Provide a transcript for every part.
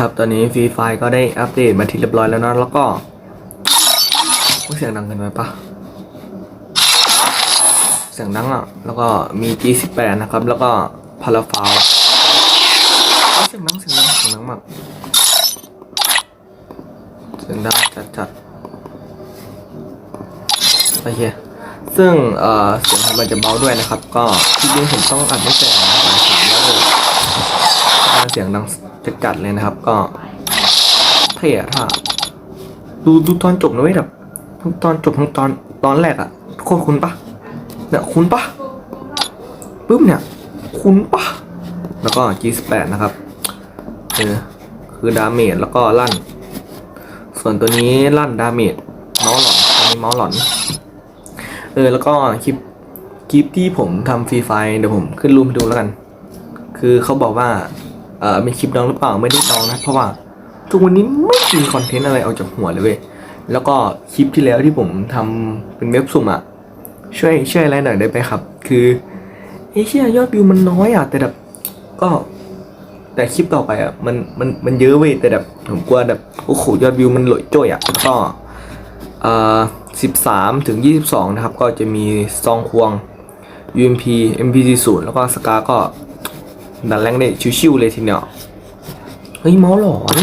ครับ ตอนนี้ฟรีไฟก็ได้อัปเดตมาที่เรียบร้อยแล้วนะแล้วก็เสียงดังกันไปปะเสียงดังอะ แล้วก็มี G18 นะครับ แล้วก็พาราฟาวเสียงดังเสียงดังเสียงดังมากเสียงดังจัดจัดโอเคซึ่งเอ่อเสียงมันจะเบาด้วยนะครับ ก็ที่จริงผมต้องอัดไม่แต่หลายสียงแล้วเลยเสียงดัง จะกัดเลยนะครับ ก็เท่อะถ้าดูดูตอนจบนะเว้ยแบบทั้งตอนจบทั้งตอนตอนแรกอะโคตรคุ้นปะเนี่ยคุ้นปะปุ๊บเนี่ย คุ้นปะแล้วก็ G18 นะครับเออคือดาเมจแล้วก็ลั่น ส่วนตัวนี้ลั่นดาเมจเมาส์หลอนตัวนี้เมาส์หลอนเออแล้วก็คลิปคลิปที่ผมทำฟรีไฟเดี๋ยวผมขึ้นรูปให้ดูแล้วกัน คือเขาบอกว่า เออเป็นคลิปน้องหรือเปล่าไม่ได้น้องนะ เพราะว่าทุกวันนี้ไม่มีคอนเทนต์อะไรออกจากหัวเลยเว้ยแล้วก็คลิปที่แล้วที่ผมทำเป็นเว็บสุ่มอะช่วยช่วยอะไรหน่อยได้ไหมครับ คือเอเชียยอดวิวมันน้อยอะแต่แบบก็แต่คลิปต่อไปอะมันมันมันเยอะเว้ยแต่แบบผมกลัวแบบโอ้โหยอดวิวมันหล่อยจ้อยอะก็เอ่อสิบสามถึงยี่สิบสองนะครับ ก็จะมีซองควง UMP MP40 แล้วก็สกาก็ ดันแรงได้ชิวๆเลยทีเดียวเฮ้ยเมาส์หลอน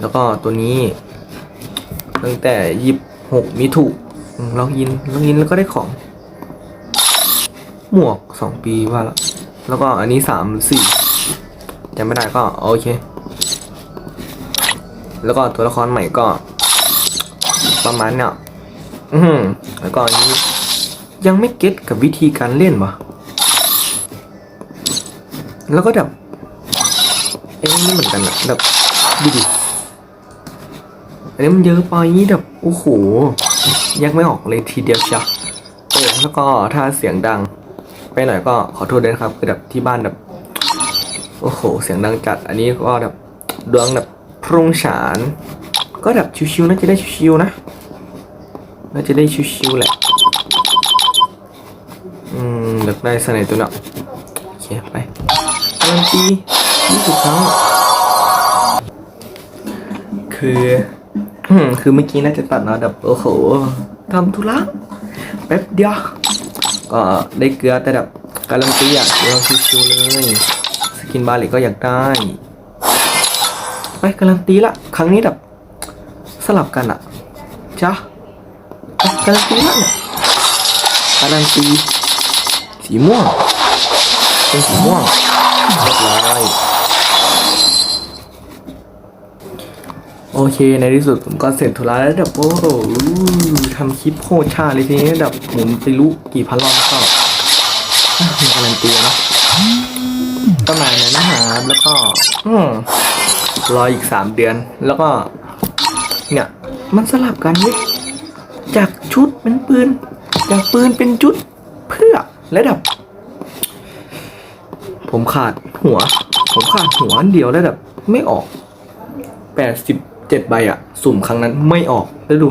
แล้วก็ตัวนี้ ตั้งแต่ยี่หกมิถุลอกอินลอกอินแล้วก็ได้ของ หมวกสองปีว่าแล้วแล้วก็อันนี้สามหรือสี่จำไม่ได้ก็โอเค แล้วก็ตัวละครใหม่ก็ ประมาณเนี่ยอือหือแล้วก็อันนี้ยังไม่เก็ตกับวิธีการเล่นวะ แล้วก็แบบเอ้ยนี่เหมือนกันอะแบบดูดิอันนี้มันเยอะไปแบบโอ้โหแยังไม่ออกเลยทีเดียวเชียวเออแล้วก็ถ้าเสียงดัง ไปหน่อยก็ขอโทษด้วยครับคือแบบที่บ้านแบบโอ้โห เสียงดังจัด อันนี้ก็แบบดวงแบบพรุ่งฉาน ก็แบบชิวๆน่าจะได้ชิวๆนะน่าจะได้ชิวๆแหละ อืมเลือกได้สไนตัวเนาะ การันตียี่สิบครั้ง คือคือเมื่อกี้น่าจะตัดเนาะแบบโอ้โหทำธุระแป๊บเดียว ก็ได้เกลือแต่แบบการันตีอะเราชิวๆเลย สกินบาลิก็อยากได้ ไปการันตีละ ครั้งนี้แบบสลับกันอะจ้ะการันตีละเนี่ยการันตีสีม่วงเป็นสีม่วง เรียบร้อยโอเคในที่สุดผมก็เสร็จธุระแล้วแบบโอ้โหทำคลิปโคตรชาเลยทีนี้แบบหมุนไปรู้กี่พันรอบแล้วก็มีการันตีนะประมาณนั้นนะครับแล้วก็รออีกสามเดือนแล้วก็ เนี่ย มันสลับกันเว้ยจากชุดเป็นปืน จากปืนเป็นชุดเพื่อระดับ ผมขาดหัว ผมขาดหัวอันเดียวแล้วแบบไม่ออกแปดสิบเจ็ดใบอะสุ่มครั้งนั้นไม่ออกแล้วดู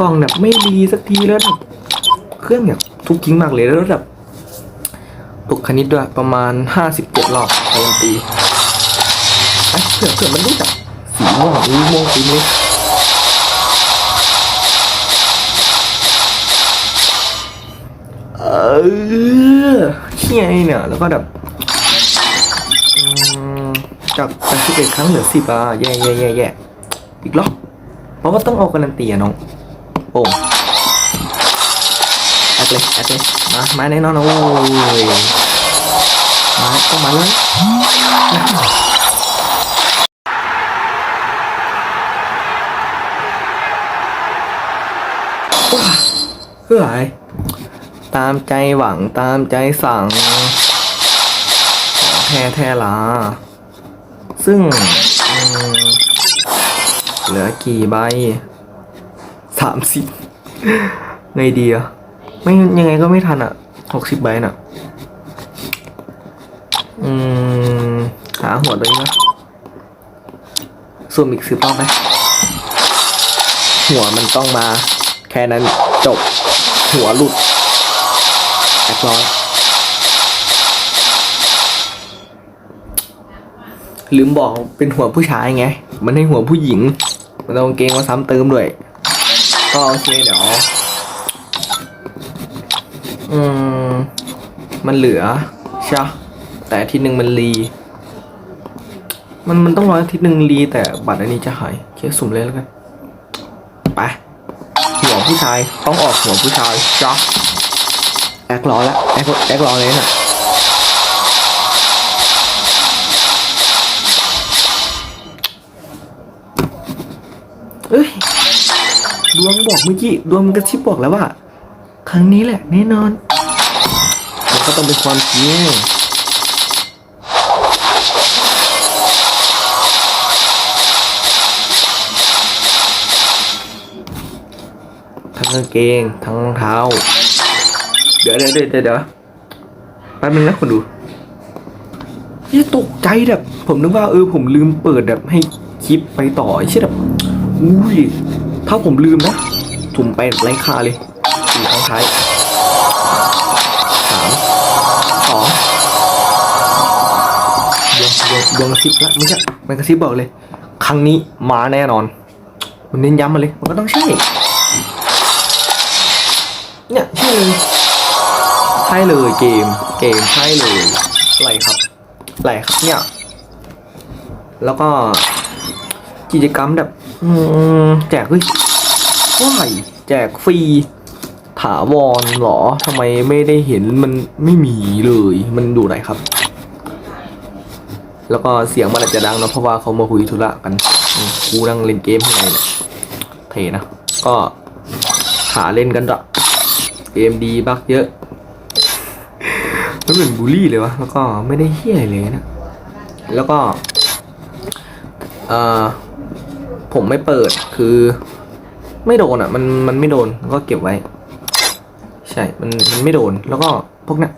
กล่องแบบไม่ดีสักทีแล้วแบบเครื่องแบบทุกทิ้งมากเลยแล้วแบบตกคณิตด้วยประมาณห้าสิบเจ็ดรอบการันตีไอ้เผื่อเผื่อมันได้แบบสีม่วงอุ้ม่วงสีนี้เออ เฮียไอ้เนี่ย แล้วก็แบบจากแปดสิบเอ็ดครั้งเหลือสิบอะแย่แย่แย่แย่อีกรอบเพราะว่าต้องเอาการันตีอะน้อง โอ้แอดเลยแอดเลยมามาแน่นอนนะโว้ยมาต้องมาเลยเฮ้ย ตามใจหวังตามใจสั่งแท้แท้ละซึ่ง เหลือกี่ใบสามสิบไงดีอะไม่ยังไงก็ไม่ทันอะหกสิบใบน่ะ อืม หาหัวตัวนี้นะส่วนอีกสิบต้องไหมหัวมันต้องมา แค่นั้นจบ หัวหลุด แอคร้อย ลืมบอกเป็นหัวผู้ชายไง มันให้หัวผู้หญิง มันต้องเกงมาซ้ำเติมด้วย ก็โอเคเดี๋ยว อืม มันเหลือใช่แต่อาทิตย์หนึ่งมันรีมันมันต้องรออาทิตย์หนึ่งรีแต่บัตรอันนี้จะหายเคสสุ่มเลยแล้วกัน ไป หัวผู้ชาย ต้องออกหัวผู้ชายจ้ะ แอครอแล้วแอคแอครอเลยน่ะเอ้ยดวงบอกเมื่อกี้ดวงมันกระชิบบอกแล้วว่า ครั้งนี้แหละแน่นอนมันก็ต้องเป็นความจริงทั้งกางเกงทั้งรองเท้าเดี๋ยวเดี๋ยวเดี๋ยวเดี๋ยวแป๊บนึงนะคนดูยี่ตกใจแบบ ผมนึกว่าเออผมลืมเปิดแบบให้คลิปไปต่อไอ้เช่แบบอุ้ยถ้าผมลืมนะถุ่มไปไร้ค่าเลยสี่ครั้งท้ายสามสองดวงดวงดวงกระซิบละไม่ใช่มันกระซิบบอกเลย ครั้งนี้มาแน่นอน มันเน้นย้ำมาเลย มันก็ต้องใช่ เนี่ยใช่เลย ใช่เลยเกม เกมใช่เลยไรครับไรครับเนี่ย แล้วก็กิจกรรมแบบแจกเฮ้ยว้ายแจกฟรีถาวรเหรอทำไมไม่ได้เห็นมันไม่มีเลย มันดูไหนครับ แล้วก็เสียงมันอาจจะดังเนะเพราะว่าเขามาคุยธุระกันกูนั่งเล่นเกมข้างในเนี่ยเทนะ ก็หาเล่นกันละเกมดีบักเยอะ มันเหมือนบูลลี่เลยวะแล้วก็ไม่ได้เฮี้ยเลยนะ แล้วก็เออผมไม่เปิดคือ ไม่โดนอะ มันมันไม่โดนก็เก็บไว้ ใช่ มันมันไม่โดนแล้วก็พวกเนี้ย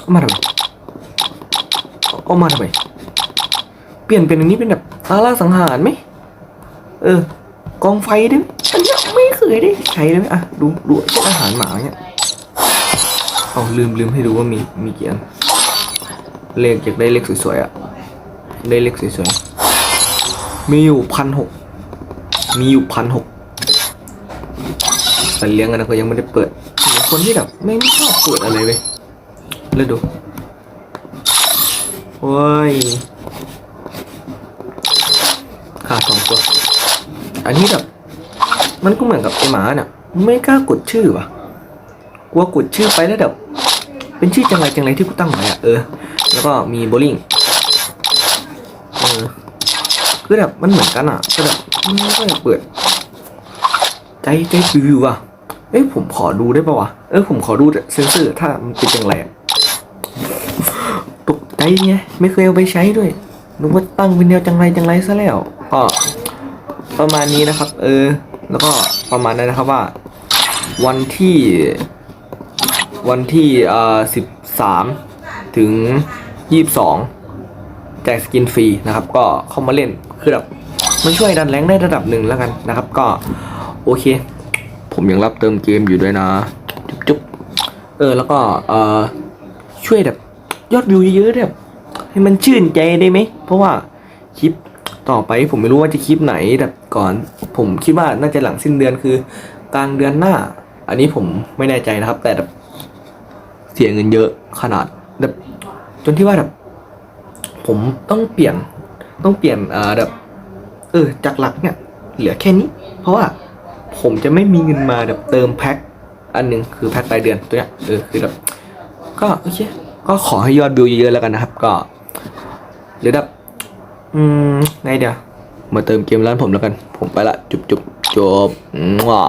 เอามาทำไมเอามาทำไมเปลี่ยนเป็นอันนี้เป็นแบบอาล่าสังหารไหมเออกองไฟด้ไหมอันเนี้ไม่เคยได้ใช้เลยไหมอะดูดูเช่นอาหารหมาเนี่ย เอาลืมลืมให้ดูว่ามีมีกี่อันเลขอยากได้เลขสวยๆอะได้เลขสวยๆ มีอยู่พันหกมีอยู่พันหกแต่เลี้ยงกันนะก็ยังไม่ได้เปิดคนที่แบบไม่ไม่ชอบเปิดอะไรเลยเลยดูโอ้ยขาดสองตัว อันนี้แบบ มันก็เหมือนกับไอหมาเนี่ยไม่กล้ากดชื่อว่ะ กลัวกดชื่อไปแล้วแบบเป็นชื่อจังไรจังไรที่กูตั้งไว้อะเออ แล้วก็มีโบลิ่งเออคือแบบมันเหมือนกันอะก็แบบมันไม่ค่อยากเปิด ใจใจฟิวว่ะเอ้ยผมขอดูได้ปะวะ เออผมขอดูเซนเซอร์ถ้ามันเป็นจังไรอะตกใจไงไม่เคยเอาไปใช้ด้วยนึกว่าตั้งเป็นแนวจังไรจังไรซะแล้วก็ประมาณนี้นะครับ เออ แล้วก็ประมาณนั้นนะครับว่า วันที่ วันที่เอ่อสิบสามถึงยี่สิบสองแจกสกินฟรีนะครับ ก็เข้ามาเล่นคือแบบมันช่วยดันแรงได้ระดับหนึ่งแล้วกันนะครับ ก็โอเค ผมยังรับเติมเกมอยู่ด้วยนะ จุ๊บจุ๊บเออแล้วก็เออช่วยแบบยอดวิวเยอะๆแบบให้มันชื่นใจได้ไหม เพราะว่าคลิปต่อไปผมไม่รู้ว่าจะคลิปไหนแบบก่อน ผมคิดว่าน่าจะหลังสิ้นเดือนคือกลางเดือนหน้า อันนี้ผมไม่แน่ใจนะครับ แต่แบบ สียเงินเยอะขนาดแบบจนที่ว่าแบบ ผมต้องเปลี่ยนต้องเปลี่ยนเอ่อแบบเออจากหลักเนี่ย เหลือแค่นี้ เพราะว่าผมจะไม่มีเงินมาแบบเติมแพ็คอันหนึ่งคือแพ็ครายเดือนตัวเนี้ยเออคือแบบก็โอเคก็ขอให้ยอดวิวเยอะๆแล้วกันนะครับ ก็หรือแบบอืมไงเดี๋ยวมาเติมเกมร้านผมแล้วกัน ผมไปละ จุบจุบจบว้า